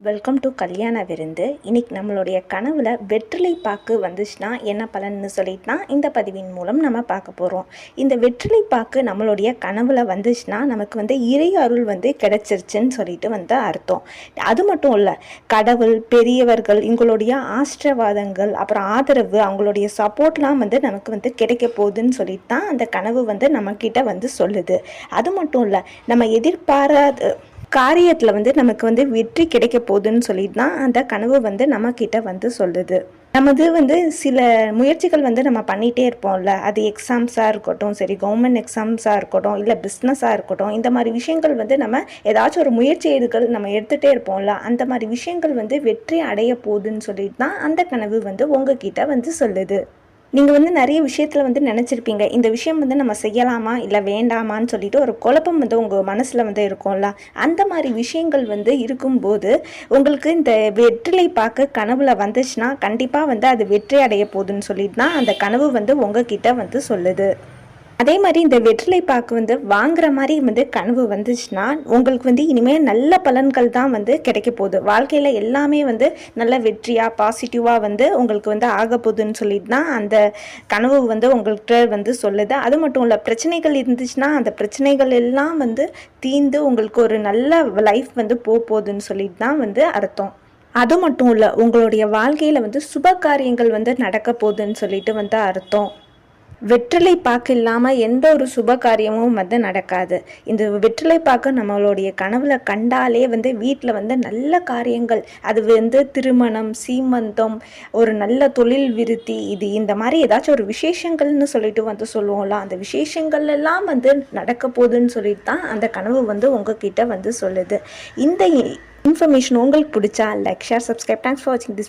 Welcome to கல்யாண விருந்து இன்னைக்கு நம்மளுடைய கனவுல வெற்றிலை பாக்கு வந்துச்சுன்னா என்ன பலன்னு சொல்லிட்டு தான் இந்த பதிவின் மூலம் நம்ம பார்க்க போகிறோம் இந்த வெற்றிலை பாக்கு நம்மளுடைய கனவுல வந்துச்சுன்னா நமக்கு வந்து இறை அருள் வந்து கிடைச்சிருச்சுன்னு சொல்லிட்டு வந்து அர்த்தம். அது மட்டும் இல்லை கடவுள் பெரியவர்கள் எங்களுடைய ஆசிரவாதங்கள் அப்புறம் ஆதரவு அவங்களுடைய சப்போர்ட்லாம் வந்து நமக்கு வந்து கிடைக்க போகுதுன்னு சொல்லிட்டு தான் அந்த கனவு வந்து நம்மக்கிட்ட வந்து சொல்லுது. அது மட்டும் இல்லை நம்ம எதிர்பாராத காரியத்தில் வந்து நமக்கு வந்து வெற்றி கிடைக்க போகுதுன்னு சொல்லிட்டு தான் அந்த கனவு வந்து நம்ம கிட்ட வந்து சொல்லுது. நமது வந்து சில முயற்சிகள் வந்து நம்ம பண்ணிகிட்டே இருப்போம்ல. அது எக்ஸாம்ஸாக இருக்கட்டும் சரி கவர்மெண்ட் எக்ஸாம்ஸாக இருக்கட்டும் இல்லை பிஸ்னஸாக இருக்கட்டும் இந்த மாதிரி விஷயங்கள் வந்து நம்ம ஏதாச்சும் ஒரு முயற்சி நம்ம எடுத்துகிட்டே இருப்போம்ல. அந்த மாதிரி விஷயங்கள் வந்து வெற்றி அடைய போகுதுன்னு சொல்லிட்டு தான் அந்த கனவு வந்து உங்ககிட்ட வந்து சொல்லுது. நீங்கள் வந்து நிறைய விஷயத்தில் வந்து நினச்சிருப்பீங்க. இந்த விஷயம் வந்து நம்ம செய்யலாமா? இல்லை வேண்டாமான்னு சொல்லிட்டு ஒரு குழப்பம் வந்து உங்கள் மனசில் வந்து இருக்கும்ல. அந்த மாதிரி விஷயங்கள் வந்து இருக்கும்போது உங்களுக்கு இந்த வெற்றிலை பார்க்க கனவுல வந்துச்சுன்னா கண்டிப்பாக வந்து அது வெற்றி அடைய போகுதுன்னு சொல்லிட்டு தான் அந்த கனவு வந்து உங்ககிட்ட வந்து சொல்லுது. அதே மாதிரி இந்த வெற்றிலை பாக்கு வந்து வாங்குற மாதிரி வந்து கனவு வந்துச்சுன்னா உங்களுக்கு வந்து இனிமேல் நல்ல பலன்கள் தான் வந்து கிடைக்க போகுது. வாழ்க்கையில் எல்லாமே வந்து நல்ல வெற்றியாக பாசிட்டிவாக வந்து உங்களுக்கு வந்து ஆக போகுதுன்னு சொல்லிட்டு தான் அந்த கனவு வந்து உங்கள்கிட்ட வந்து சொல்லுது. அது மட்டும் இல்லை பிரச்சனைகள் இருந்துச்சுன்னா அந்த பிரச்சனைகள் எல்லாம் வந்து தீர்ந்து உங்களுக்கு ஒரு நல்ல லைஃப் வந்து போக போகுதுன்னு சொல்லிட்டு தான் வந்து அர்த்தம். அது மட்டும் இல்லை உங்களுடைய வாழ்க்கையில் வந்து சுப காரியங்கள் வந்து நடக்க போகுதுன்னு சொல்லிட்டு வந்து அர்த்தம். வெற்றிலை பாக்கு இல்லாமல் எந்த ஒரு சுப காரியமும் வந்து நடக்காது. இந்த வெற்றிலை பாக்கு நம்மளுடைய கனவுல கண்டாலே வந்து வீட்டில் வந்து நல்ல காரியங்கள். அது வந்து திருமணம் சீமந்தம் ஒரு நல்ல தொழில் விருத்தி இது இந்த மாதிரி ஏதாச்சும் ஒரு விசேஷங்கள்னு சொல்லிட்டு வந்து சொல்லுவோம்ல அந்த விசேஷங்கள் எல்லாம் வந்து நடக்க போகுதுன்னு சொல்லிட்டு தான் அந்த கனவு வந்து உங்ககிட்ட வந்து சொல்லுது. இந்த இன்ஃபர்மேஷன் உங்களுக்கு பிடிச்சா like share subscribe thanks for வாட்சிங் திஸ்